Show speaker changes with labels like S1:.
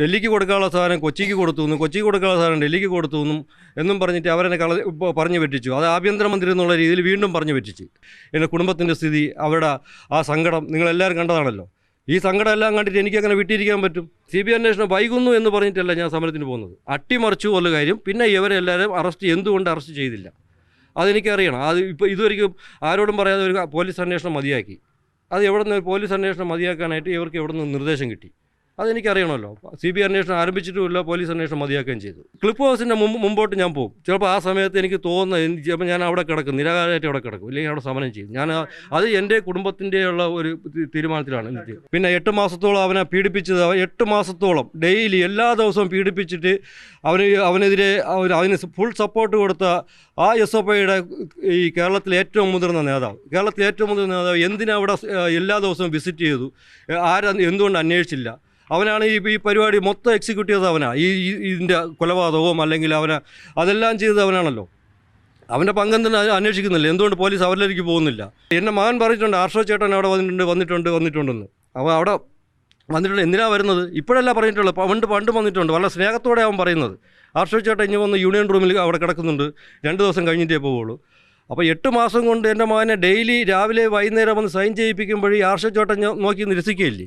S1: ഡൽഹിക്ക് കൊടുക്കാനുള്ള സാധനം കൊച്ചിക്ക് കൊടുത്തു എന്നും കൊച്ചിക്ക് കൊടുക്കാനുള്ള സാധനം ഡൽഹിക്ക് കൊടുത്തു എന്നും എന്നും പറഞ്ഞിട്ട് അവരെന്നെ കള പറഞ്ഞു പറ്റിച്ചു അത് ആഭ്യന്തരമന്ത്രി എന്നുള്ള രീതിയിൽ വീണ്ടും പറഞ്ഞു പറ്റിച്ചു എന്റെ കുടുംബത്തിന്റെ സ്ഥിതി അവരുടെ ആ സങ്കടം നിങ്ങളെല്ലാവരും കണ്ടതാണല്ലോ. ഈ സങ്കടം എല്ലാം കണ്ടിട്ട് എനിക്കങ്ങനെ വിട്ടിരിക്കാൻ പറ്റും? സി ബി അന്വേഷണം വൈകുന്നു എന്ന് പറഞ്ഞിട്ടല്ല ഞാൻ സമരത്തിന് പോകുന്നത്. അട്ടിമറിച്ചു ഉള്ള കാര്യം പിന്നെ ഇവരെ എല്ലാവരും അറസ്റ്റ് എന്തുകൊണ്ട് അറസ്റ്റ് ചെയ്തില്ല? അതെനിക്കറിയണം. അത് ഇപ്പോൾ ഇതുവരെയും ആരോടും പറയാതെ ഒരു പോലീസ് അന്വേഷണം മതിയാക്കി. അത് എവിടെ നിന്ന് പോലീസ് അന്വേഷണം മതിയാക്കാനായിട്ട് ഇവർക്ക് എവിടെ നിന്ന് നിർദ്ദേശം കിട്ടി? അതെനിക്കറിയണമല്ലോ. സി ബി ഐ അന്വേഷണം ആരംഭിച്ചിട്ടുമില്ല പോലീസ് അന്വേഷണം മതിയാക്കുകയും ചെയ്തു. ക്ലിപ്പ് ഹൗസിന്റെ മുമ്പ് മുമ്പോട്ട് ഞാൻ പോകും. ചിലപ്പോൾ ആ സമയത്ത് എനിക്ക് തോന്നുന്നത് ചിലപ്പോൾ ഞാൻ അവിടെ കിടക്കും നിരാകാരമായിട്ട് അവിടെ കിടക്കും ഇല്ലെങ്കിൽ അവിടെ സമരം ചെയ്യും. ഞാൻ അത് എന്റെ കുടുംബത്തിന്റെ ഉള്ള ഒരു തീരുമാനത്തിലാണ് എനിക്ക് പിന്നെ എട്ട് മാസത്തോളം അവനെ പീഡിപ്പിച്ചത് എട്ട് മാസത്തോളം ഡെയിലി എല്ലാ ദിവസവും പീഡിപ്പിച്ചിട്ട് അവന് അവനെതിരെ അവന് ഫുൾ സപ്പോർട്ട് കൊടുത്ത ആ എസ് എഫ് ഐയുടെ ഈ കേരളത്തിലെ ഏറ്റവും മുതിർന്ന നേതാവ്. കേരളത്തിലെ ഏറ്റവും മുതിർന്ന നേതാവ് എന്തിനാ അവിടെ എല്ലാ ദിവസവും വിസിറ്റ് ചെയ്തു. ആരാ എന്തുകൊണ്ട് അന്വേഷിച്ചില്ല? അവനാണ് ഈ ഈ പരിപാടി മൊത്തം എക്സിക്യൂട്ട് ചെയ്തത് അവനാണ് ഈ ഇതിന്റെ കൊലപാതകവും അല്ലെങ്കിൽ അവനെ അതെല്ലാം ചെയ്തത് അവനാണല്ലോ. അവന്റെ തന്നെ അന്വേഷിക്കുന്നില്ല. എന്തുകൊണ്ട് പോലീസ് അവരിലേക്ക് പോകുന്നില്ല? എന്റെ മകൻ പറഞ്ഞിട്ടുണ്ട് ആർഷോ ചേട്ടൻ അവിടെ വന്നിട്ടുണ്ട് വന്നിട്ടുണ്ട് വന്നിട്ടുണ്ടെന്ന്. അവൻ അവിടെ വന്നിട്ടുണ്ട്. എന്തിനാ വരുന്നത്? ഇപ്പോഴല്ല പറഞ്ഞിട്ടുള്ളത്. പണ്ട് പണ്ട് വന്നിട്ടുണ്ട്. വളരെ സ്നേഹത്തോടെ അവൻ പറയുന്നത്. ആർഷോ ചേട്ടൻ ഇനി വന്ന് യൂണിയൻ റൂമിൽ അവിടെ കിടക്കുന്നുണ്ട്. രണ്ട് ദിവസം കഴിഞ്ഞിട്ടേ പോവുള്ളൂ. അപ്പോൾ എട്ട് മാസം കൊണ്ട് എന്റെ മകനെ ഡെയിലി രാവിലെ വൈകുന്നേരം വന്ന് സൈൻ ചെയ്യിപ്പിക്കുമ്പോഴേ ആർഷോ ചേട്ടൻ നോക്കി നിരസിക്കുകയില്ലേ?